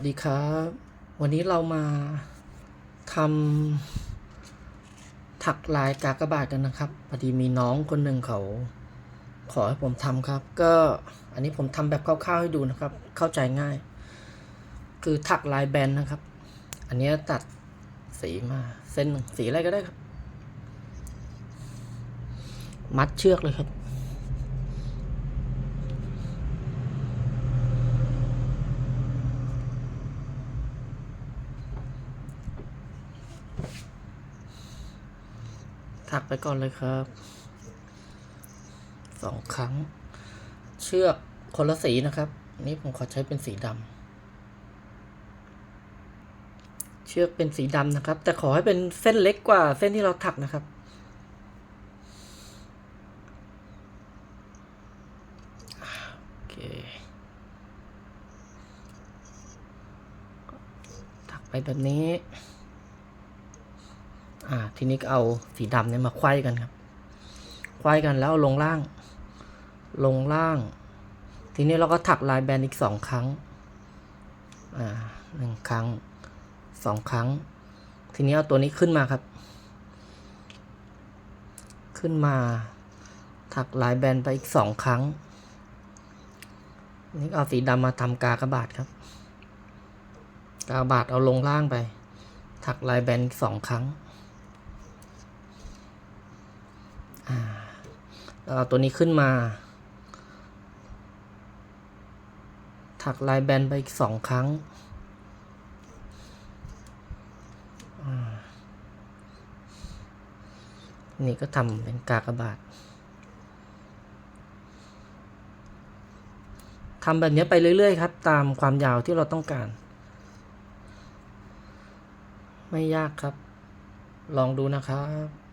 สวัสดีครับ วันนี้เรามาทำถักลายกากบาทกันนะครับพอดีมีน้องคนหนึ่งเขา ขอให้ผมทำครับ ก็อันนี้ผมทำแบบคร่าวๆให้ดูนะครับ เข้าใจง่าย คือถักลายแบนนะครับ อันนี้ตัดสีมาเส้นสีอะไรก็ได้ครับ มัดเชือกเลยครับ ถักไปก่อนเลยครับสองครั้ง เชือกคนละสีนะครับนนี้ผมขอใช้เป็นสีดำเชือกเป็นสีดำนะครับ แต่ขอให้เป็นเส้นเล็กกว่าเส้นที่เราถักนะครับ โอเค ถักไปแบบนี้ อ่า ทีนี้ก็เอาสีดำเนี่ยมาไขว้กันครับไขว้กันแล้วลงล่าง ลงล่าง ทีนี้เราก็ถักลายแบนอีกสองครั้ง อ่าหนึ่งครั้งสองครั้ง ทีนี้เอาตัวนี้ขึ้นมาครับ ขึ้นมา ถักลายแบนไปอีกสองครั้ง นี่เอาสีดำมาทำกากระบาทครับ กากระบาทเอาลงล่างไป ถักลายแบนสองครั้ง แล้วเอา ตัวนี้ขึ้นมา ถักลายแบนไปอีกสองครั้ง นี่ก็ทำเป็นกากบาททำแบบนี้ไปเรื่อยๆครับ ตามความยาวที่เราต้องการ ไม่ยากครับ ลองดูนะครับ